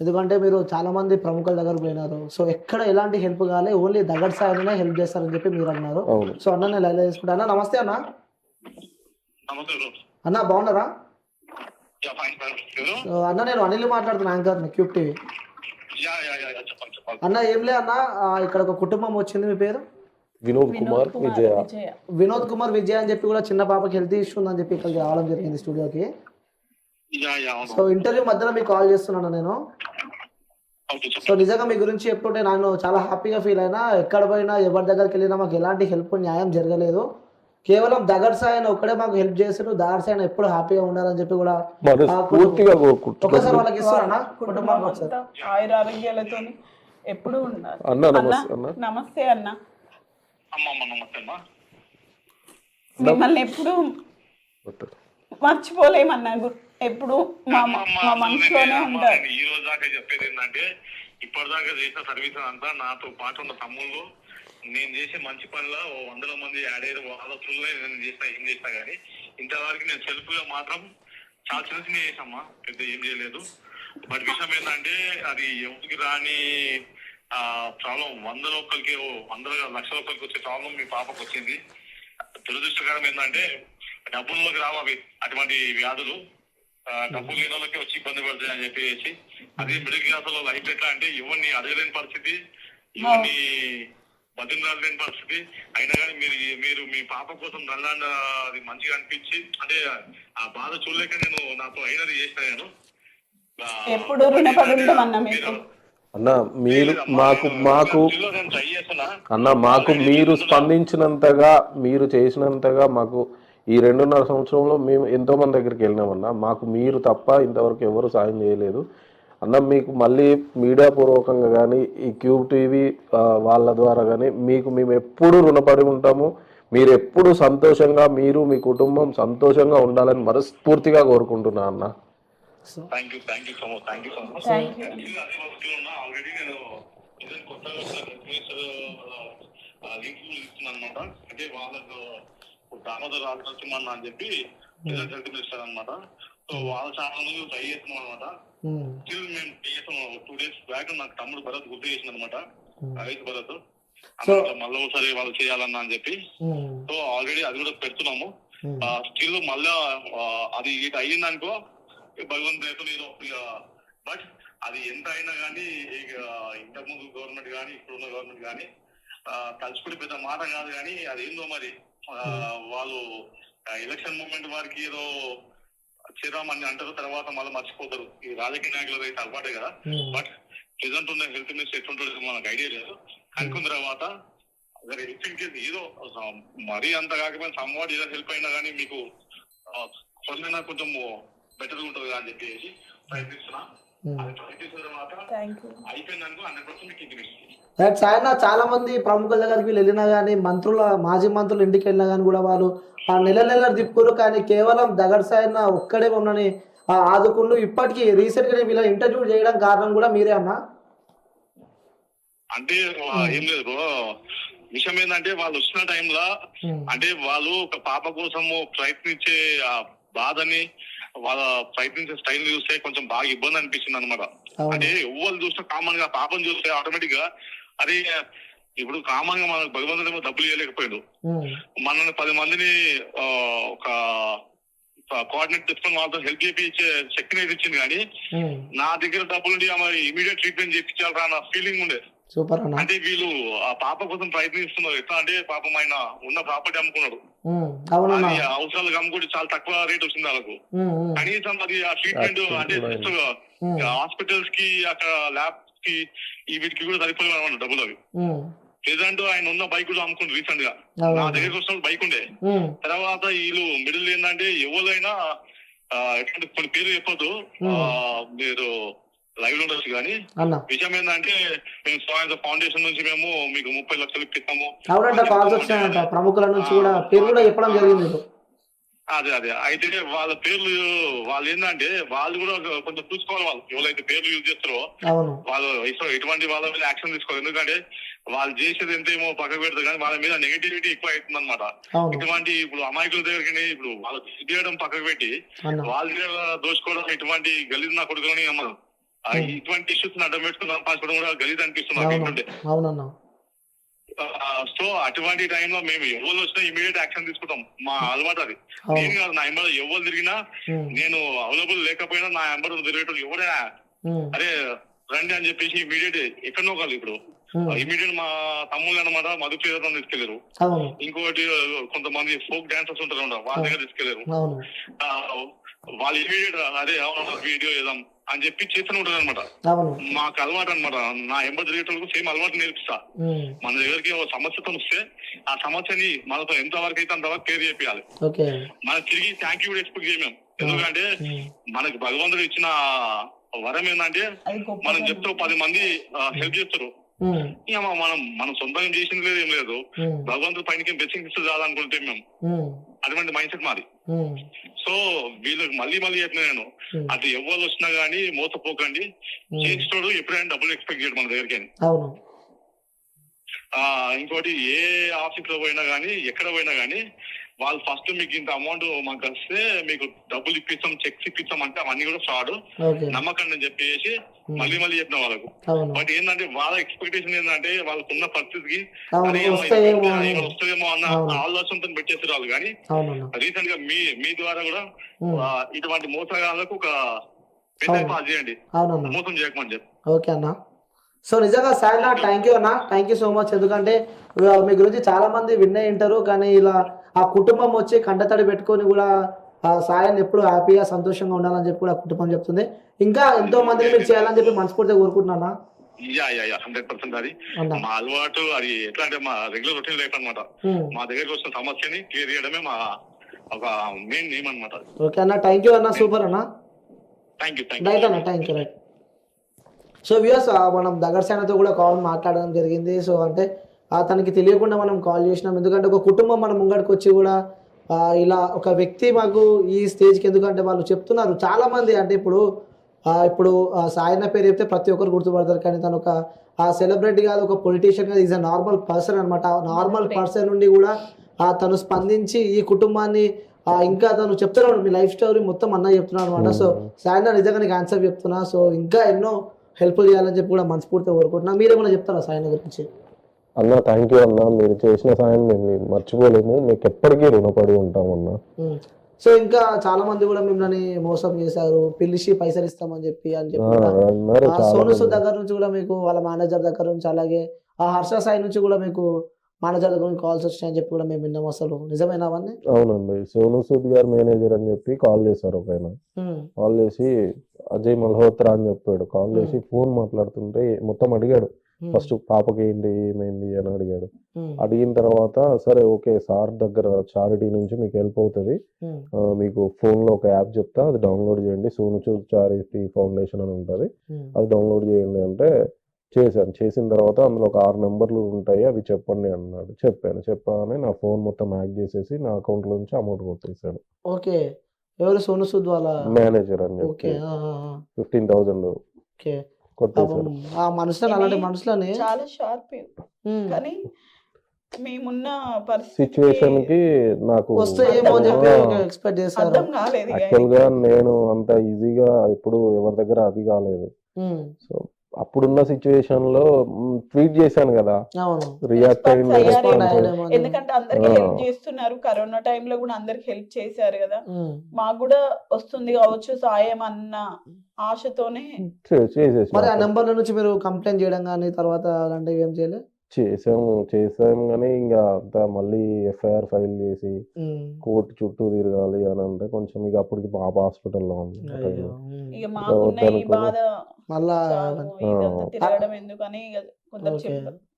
ఎందుకంటే మీరు చాలా మంది ప్రముఖుల దగ్గర పోయినారు. సో ఎక్కడ ఎలాంటి హెల్ప్ కావాలి ఓన్లీ దగ్గర సాయనే హెల్ప్ చేస్తారని చెప్పి మీరు అన్నారు. సో అన్న నేను లైవ్ చేసుకుంటా అన్న. నమస్తే అన్న అన్న బాగున్నారా? యా ఫైన్ సార్ ఎవరు సో అన్న నేను అనిల్ మాట్లాడుతున్నా యాంకర్ క్యూబ్ టీవీ. అన్న ఏం లే అన్న ఇక్కడ ఒక కుటుంబం వచ్చింది మీ పేరు? వినోద్ కుమార్ విజయ. వినోద్ కుమార్ విజయ్ అని చెప్పి కూడా చిన్న పాపకి హెల్త్ ఇష్యూ ఉందని చెప్పి ఇక్కడికి రావడం జరిగింది స్టూడియోకి. యా యా అవును. సో ఇంటర్వ్యూ మధ్యలో మీకు కాల్ చేస్తున్నాను నేను. సో నిజంగా మీ గురించి చెప్తుంటే నేను చాలా హ్యాపీగా ఫీల్ అయినా ఎక్కడ పోయినా ఎవరి దగ్గరికి వెళ్ళినా మాకు ఎలాంటి హెల్ప్ న్యాయం జరగలేదు. కేవలం దగర్ సాయన ఒక్కడే మాకు హెల్ప్ చేసారు దగర్ సాయన ఎప్పుడు హ్యాపీగా ఉండాలని చెప్పి కూడా ఒక్కసారి కోరుకుంటున్నాను వాళ్ళకి ఇస్తారా కుటుంబం ఒకసారి ఆయుర ఆరోగ్యాలతో ఎప్పుడు ఉండాలి అన్న నమస్తే అన్న. నమస్తే అన్న. మిమ్మల్ని ఎప్పుడు మర్చిపోలేమన్నా గు- ఎప్పుడు మా మనసులోనే ఉంటారు. ఈ రోజు దాకా చెప్పేది ఏంటంటే ఇప్పటిదాకా చేసిన సర్వీస్ అంతా నాతో పాటు ఉన్న తమ్ముళ్ళు నేను చేసే మంచి పనుల ఓ వందల మంది యాడ్ అయ్యారు వాళ్ళ త్రూలో నేను చేసిన ఏం చేసినా కానీ ఇంతవరకు నేను సెల్ఫ్గా మాత్రం చాలా చిన్న చిన్న చేసామ్మా పెద్ద ఏం చేయలేదు. బట్ విషయం ఏంటంటే అది ఎవరికి రాని ఆ ప్రాబ్లం వందల ఒక్కరికి వందల లక్షల ఒక్కరికి వచ్చే ప్రాబ్లం మీ పాపకు వచ్చింది. దురదృష్టకరం ఏంటంటే డబ్బుల్లోకి రావు అవి అటువంటి వ్యాధులు. ఆ, డబ్బులు లేని వాళ్ళకి వచ్చి ఇబ్బంది పడుతుంది అని చెప్పేసి అదే మిడిల్ క్లాస్లో లైఫ్ ఎట్లా అంటే ఎవరిని అడగలేని పరిస్థితి ఎవరిని బతిమలాడలేని లేని పరిస్థితి. అయినా కానీ మీరు మీరు మీ పాప కోసం నల్లాండ అది మంచిగా అనిపించి అంటే ఆ బాధ చూడలేక నేను నాతో అయినది చేసిన నేను. ఆ, ఎప్పుడు రుణపడి ఉంటామన్నా మీకు? మీరు- అన్న మీరు మాకు మాకు ఇందులో నేను ట్రై చేస్తున్నా. అన్న మాకు మీరు స్పందించినంతగా మీరు చేసినంతగా మాకు ఈ రెండున్నర సంవత్సరంలో మేము ఎంతో మంది దగ్గరికి వెళ్ళినామన్న మాకు మీరు తప్ప ఇంతవరకు ఎవరు సాయం చేయలేదు. అన్న మీకు మళ్ళీ మీడియా పూర్వకంగా కానీ ఈ క్యూబ్ టీవీ వాళ్ళ ద్వారా కానీ మీకు మేము ఎప్పుడు రుణపడి ఉంటాము. మీరు ఎప్పుడు సంతోషంగా మీరు మీ కుటుంబం సంతోషంగా ఉండాలని మనస్ఫూర్తిగా కోరుకుంటున్నా అన్న. అంటే వాళ్ళకు దామోదర్ రాజనరసింహన్న అని చెప్పి హెల్త్ మినిస్టర్ అనమాట సో వాళ్ళ ఛానల్ ట్రై చేస్తున్నాం అనమాట స్టిల్ మేము చేస్తున్నాం. టూ డేస్ బ్యాక్ నాకు తమ్ముడు భరత్ గుర్తు చేసింది అనమాట రైతు భరత్. మళ్ళీ ఒకసారి వాళ్ళు చేయాలన్నా అని చెప్పి. సో ఆల్రెడీ అది కూడా పెడుతున్నాము. స్టిల్ మళ్ళా అది ఇటు అయ్యిందనుకో భగవంతు రేపు నేను బట్ అది ఎంత అయినా కానీ ఇక ఇంతకు ముందు గవర్నమెంట్ కానీ ఇప్పుడున్న గవర్నమెంట్ కానీ తలుచుకుని పెద్ద మాట కాదు కానీ అది ఏందో మరి వాళ్ళు ఎలక్షన్ మూమెంట్ వారికి ఏదో చేద్దామని అంటారు తర్వాత మళ్ళీ మర్చిపోతారు. ఈ రాజకీయ నాయకులు అయితే అలవాటే కదా. బట్ ప్రెసెంట్ ఉన్న హెల్త్ మినిస్టర్ ఎట్లుంటుందో మనకు ఐడియా లేదు. కనుక్కున్న తర్వాత ఏదో మరీ అంత కాకపోయినా సమ్వాట్ ఏదో హెల్ప్ అయినా కానీ మీకు కొంచెమైనా కొంచెం బెటర్ ఉంటుంది అని చెప్పేసి ప్రయత్నిస్తున్నా. రైట్ సాయన చాలా మంది ప్రముఖుల దగ్గరికి వీళ్ళు వెళ్ళినా కానీ మంత్రుల మాజీ మంత్రులు ఇంటికి వెళ్ళినా కానీ కూడా వాళ్ళు ఆ నెల నెల తిప్పురు కానీ కేవలం దగడ్ సాయన ఒక్కడే ఉన్నని ఆ ఆదుకుంటూ ఇప్పటికీ రీసెంట్గా వీళ్ళ ఇంటర్వ్యూ చేయడం కారణం కూడా మీరే అన్నా? అంటే ఆ, ఏం లేదు బ్రో. విషయం ఏంటంటే వాళ్ళు వచ్చిన టైంలో ఉమ్, అంటే వాళ్ళు ఒక పాప కోసము ప్రయత్నించే బాధని వాళ్ళ ప్రయత్నించే స్టైల్ చూస్తే కొంచెం బాగా ఇబ్బంది అనిపించింది అనమాట అంటే ఎవ్వరు చూస్తే కామన్గా పాపం చూస్తే ఆటోమేటిక్గా అరే ఇప్పుడు కామన్గా మనకు భగవంతుడు ఏమో డబ్బులు ఇవ్వలేకపోయాడు మనల్ని పది మందిని ఒక కోఆర్డినేట్ తీసుకొని వాళ్ళతో హెల్ప్ చేయించే శక్తిని ఇచ్చింది కానీ నా దగ్గర డబ్బులు ఇమీడియట్ ట్రీట్మెంట్ చేయించాలరా అన్న ఫీలింగ్ ఉండే. సూపర్ అన్న. అంటే వీళ్ళు ఆ పాప కోసం ప్రయత్నిస్తున్నారు. ఎట్లా అంటే పాపం ఆయన ఉన్న ప్రాపర్టీ అమ్ముకున్నాడు. అవసరాలకు అమ్ముకుంటే చాలా తక్కువ రేట్ వచ్చింది వాళ్ళకు. కనీసం అది ఆ ట్రీట్మెంట్ అంటే జస్ట్ హాస్పిటల్స్కి అక్కడ ల్యాబ్స్కి ఈ వీటికి కూడా సరిపోయిన డబ్బులు అవి. ప్రెసెంట్ ఆయన ఉన్న బైక్ కూడా అమ్ముకుంది రీసెంట్గా. నా దగ్గరికి వచ్చిన బైక్ ఉండే. తర్వాత వీళ్ళు మిడిల్ ఏంటంటే ఎవరైనా ఎట్లాంటి కొన్ని పేర్లు చెప్పొద్దు. ఆ, మీరు లైవ్ ఉండొచ్చు కానీ విషయం ఏంటంటే మేము స్వామి ఫౌండేషన్ నుంచి మేము మీకు ముప్పై లక్షలు ఇప్పిస్తాము. అవునంట కాల్స్ వచ్చినాయంట ప్రముఖుల నుంచి కూడా పేరు కూడా చెప్పడం జరిగింది అదే అదే. అయితే వాళ్ళ పేర్లు వాళ్ళు ఏంటంటే వాళ్ళు కూడా కొంచెం చూసుకోవాలి వాళ్ళు. ఎవరైతే పేర్లు యూజ్ చేస్తారో వాళ్ళు ఇష్టం ఎటువంటి వాళ్ళ మీద యాక్షన్ తీసుకోవాలి. ఎందుకంటే వాళ్ళు చేసేది ఎంతేమో పక్కకు పెడతారు కానీ వాళ్ళ మీద నెగటివిటీ ఎక్కువ అవుతుంది అనమాట ఇటువంటి ఇప్పుడు అమాయకుల దగ్గరికి ఇప్పుడు వాళ్ళు చేయడం పక్కకు పెట్టి వాళ్ళ దగ్గర దోచుకోవడం ఇటువంటి గలీజ్ నా కొడుకుని అమ్మదు. ఇటువంటి ఇష్యూస్ అడ్డం పెట్టుకున్నాం పాల్పడడం కూడా గలీజ్ అనిపిస్తుంది ఏంటంటే. అవునన్నా. సో అటువంటి టైంలో మేము ఎవరు వచ్చినా ఇమీడియట్ యాక్షన్ తీసుకుంటాం. మా అలవాటు అది. నేను కాదు నా ఎంబర్ ఎవరు తిరిగినా నేను అవైలబుల్ లేకపోయినా నా ఎంబర్ తిరిగేటోళ్ళు ఎవరైనా అరే రండి అని చెప్పేసి ఇమీడియట్ ఎక్కడో కాదు ఇప్పుడు. ఇమీడియట్ మా తమ్ముళ్ళు అనమాట మధు పేరు తీసుకెళ్ళారు ఇంకోటి కొంతమంది ఫోక్ డాన్సర్స్ ఉంటారు వాళ్ళ దగ్గర తీసుకెళ్ళారు వాళ్ళు ఇమీడియట్ అదే అవును వీడియో వేద్దాం అని చెప్పి చేస్తూనే ఉంటారు అనమాట మాకు అలవాటు అనమాట నా ఎంబర్ తిరిగేటోళ్ళకు సేమ్ అలవాటు నేర్పిస్తా. మన దగ్గరికి ఒక సమస్యతో వస్తే ఆ సమస్యని మనతో ఎంత వరకు అయితే అంతవరకు క్లియర్ చేయాలి మనకు తిరిగి థ్యాంక్ యూ ఎక్స్పెక్ట్ చేయలేం. ఎందుకంటే మనకి భగవంతుడు ఇచ్చిన వరం ఏంటంటే మనం చెప్తే పది మంది హెల్ప్ చేస్తారు. మనం మనం సొంతంగా చేసింది లేదు ఏం లేదు. భగవంతుడు పైన బ్లెస్సింగ్ ఇస్తే చాలనుకుంటే మేము. అటువంటి మైండ్ సెట్ మాది. సో వీళ్ళకి మళ్ళీ మళ్ళీ చెప్పిన నేను అది ఎవరు వచ్చినా గానీ మోసపోకండి. చేసేటోడు ఎప్పుడైనా డబ్బులు ఎక్స్పెక్ట్ చేయడు మన దగ్గరికి ఇంకోటి ఏ ఆఫీస్లో పోయినా గానీ ఎక్కడ పోయినా గానీ వాళ్ళు ఫస్ట్ మీకు ఇంత అమౌంట్ మాకు వస్తే మీకు డబ్బులు ఇప్పిస్తాం చెక్స్ ఇప్పిస్తాం అంటే అవన్నీ కూడా ఫ్రాడ్ ఓకే నమ్మకం అని చెప్పేసి మళ్ళీ మళ్ళీ చెప్పిన వాళ్ళకు. బట్ ఏంటంటే వాళ్ళ ఎక్స్పెక్టేషన్ ఏంటంటే వాళ్ళకున్న పరిస్థితికి వస్తుందేమో అన్న. ఆలోచనతో పెట్టేసారు వాళ్ళు. కానీ రీసెంట్గా మీ మీ ద్వారా కూడా ఆ, ఇటువంటి మోసగాళ్ళకు ఒక చేయండి. మోసం చేయకమని చెప్పి. ఓకే అన్న. సో నిజంగా సాయినా థ్యాంక్ యూ అన్న. థ్యాంక్ యూ సో మచ్ ఎందుకంటే మీ గురించి చాలా మంది విన్నే వింటారు. కానీ ఇలా ఆ కుటుంబం వచ్చి కంటతడి పెట్టుకొని కూడా ఆ సాయాన్ని ఎప్పుడు హ్యాపీగా సంతోషంగా ఉండాలని చెప్పి కూడా కుటుంబం చెప్తుంది. ఇంకా ఎంతో మందిని మీరు చేయాలని చెప్పి మనస్ఫూర్తిగా కోరుకుంటున్నానా yeah yeah yeah hundred percent అది. మా అలవాటు అది ఎట్లా అంటే మా రెగ్యులర్ రొటీన్ లైఫ్ అన్నమాట. ఉమ్, మా దగ్గరికి వచ్చిన సమస్యని క్లియర్ చేయడమే మా ఒక మెయిన్ నేమ్ అనమాట ఓకే అన్న థ్యాంక్ యూ అన్న సూపర్ అన్న. థ్యాంక్ యూ రైట్ అన్న thank you right so views మనం దగ్గర సేనతో కూడా కాల్ మాట్లాడడం జరిగింది. సో అంటే అతనికి తెలియకుండా మనం కాల్ చేసినాం. ఎందుకంటే ఒక కుటుంబం మన ముంగడికి వచ్చి కూడా ఆ, ఇలా ఒక వ్యక్తి మాకు ఈ స్టేజ్కి ఎందుకంటే వాళ్ళు చెప్తున్నారు. చాలా మంది అంటే ఇప్పుడు ఇప్పుడు ఆ, సాయన్న పేరు చెప్తే ప్రతి ఒక్కరు గుర్తుపడతారు. కానీ తను ఒక ఆ సెలబ్రిటీ కాదు ఒక పొలిటీషియన్ కాదు. ఈజ్ అ నార్మల్ పర్సన్ అనమాట నార్మల్ పర్సన్ నుండి కూడా ఆ, తను స్పందించి ఈ కుటుంబాన్ని ఇంకా తను చెప్తున్నాడు. మీ లైఫ్ స్టోరీ మొత్తం అన్న చెప్తున్నాడు అనమాట సో సాయన్న నిజంగా నీకు ఆన్సర్ చెప్తున్నా. సో ఇంకా ఎన్నో హెల్ప్ చేయాలని చెప్పి కూడా మనస్ఫూర్తిగా కోరుకుంటున్నా. మీరేమైనా చెప్తారా సాయన్న గురించి? అన్న థ్యాంక్ యూ అన్న మీరు చేసిన సాయం మేము మర్చిపోలేము. మీకు ఎప్పటికీ రుణపడి ఉంటాం అన్న. ఉమ్. సో ఇంకా చాలా మంది కూడా మిమ్మల్ని మోసం చేశారు. పిలిచి పైసలు ఇస్తామని చెప్పి అని చెప్పి సోను సూద్. దగ్గర నుంచి కూడా మీకు వాళ్ళ మేనేజర్ దగ్గర నుంచి అలాగే ఆ హర్ష సాయి నుంచి కూడా మీకు మేనేజర్ దగ్గర నుంచి కాల్స్ వచ్చినాయని చెప్పి కూడా మేము విన్నాం అసలు. నిజమేనా అవన్నీ? అవునండి. సోను సూద్ గారు మేనేజర్ అని చెప్పి కాల్ చేశారు ఒక కాల్ చేసి అజయ్ మల్హోత్రా అని చెప్పాడు. కాల్ చేసి ఫోన్ మాట్లాడుతుంటే మొత్తం అడిగాడు. ఫస్ట్ పాపకి ఏంటి ఏమైంది అని అడిగాడు. అడిగిన తర్వాత సరే ఓకే సార్ దగ్గర చారిటీ నుంచి మీకు హెల్ప్ అవుతుంది. మీకు phone లో ఒక యాప్ చెప్తా అది డౌన్లోడ్ చేయండి. సోను సూద్ చారిటీ ఫౌండేషన్ అని ఉంటుంది. అది డౌన్లోడ్ చేయండి అంటే చేశాను. చేసిన తర్వాత అందులో ఒక ఆరు నెంబర్లు ఉంటాయి అవి చెప్పండి అన్నాడు. చెప్పాను. చెప్పగానే నా ఫోన్ మొత్తం హ్యాక్ చేసేసి నా లో నుంచి అమౌంట్ కొట్టేశాడు. ఓకే. ఎవరు సోను సూద్ వాళ్ళ? మేనేజర్ అని ఓకే చెప్పి ఫిఫ్టీన్ థౌజండ్. ఓకే. ఆ మనుషులను అలాంటి మనుషులని చాలా షార్ప్ కానీ మేమున్న సిచ్యువేషన్కి నాకు వస్తాయేమో అని చెప్పి ఎక్స్పెక్ట్ చేశారు. యాక్చువల్గా నేను అంత ఈజీగా ఎప్పుడు ఎవరి దగ్గర అది కాలేదు. సో అప్పుడున్న సిచ్యువేషన్లో ట్వీట్ చేశాను కదా. అవును. రియాక్ట్. ఎందుకంటే అందరికి. హెల్ప్ చేస్తున్నారు. కరోనా టైంలో కూడా అందరికి హెల్ప్ చేశారు కదా. మాకు కూడా వస్తుంది కావచ్చు సాయం అన్న ఆశతోనే. చేసేసి మరి ఆ నెంబర్ల నుంచి మీరు కంప్లైంట్ చేయడం కానీ తర్వాత అలాంటివి ఏం చేయలేదు? చేసాము చేసాము కానీ ఇంకా అంత మళ్ళీ ఎఫ్ఐఆర్ ఫైల్ చేసి కోర్టు చుట్టూ తిరగాలి అని అంటే కొంచెం ఇక అప్పటికి పాప హాస్పిటల్లో ఉంది. ఇక మాకున్న ఈ. బాధ మళ్ళా. తిరగడం ఎందుకని కొందరు